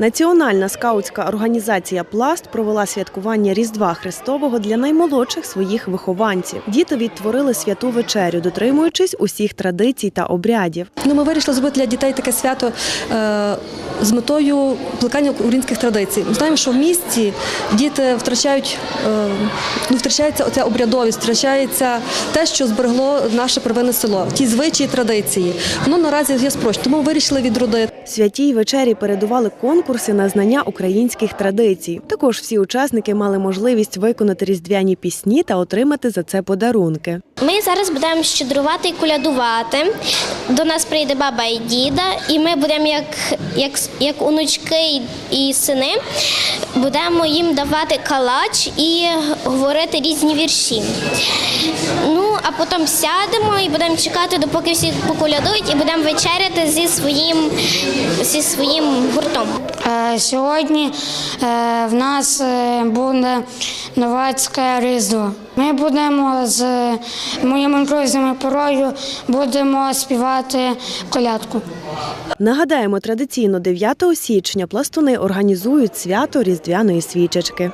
Національна скаутська організація Пласт провела святкування Різдва Христового для наймолодших своїх вихованців. Діти відтворили святу вечерю, дотримуючись усіх традицій та обрядів. Ну, ми вирішили зробити для дітей таке свято е, з метою плекання українських традицій. Ми знаємо, що в місті діти втрачають, е, ну, втрачається оця обрядовість, втрачається те, що зберегло наше первинне село, ті звичаї, традиції. Воно наразі є спрощено, тому ми вирішили відродити. Святій вечері передували конкурси на знання українських традицій. Також всі учасники мали можливість виконати різдвяні пісні та отримати за це подарунки. Ми зараз будемо щедрувати і колядувати. До нас прийде баба і діда, і ми будемо як, як, як онучки і сини, будемо їм давати калач і говорити різні вірші. А потім сядемо і будемо чекати, допоки всі поколядують, і будемо вечеряти зі своїм, зі своїм гуртом. Е, Сьогодні е, в нас е, буде новацьке різдво. Ми будемо з моїми друзями порою будемо співати колядку. Нагадаємо, традиційно 9 січня пластуни організують свято різдвяної свічечки.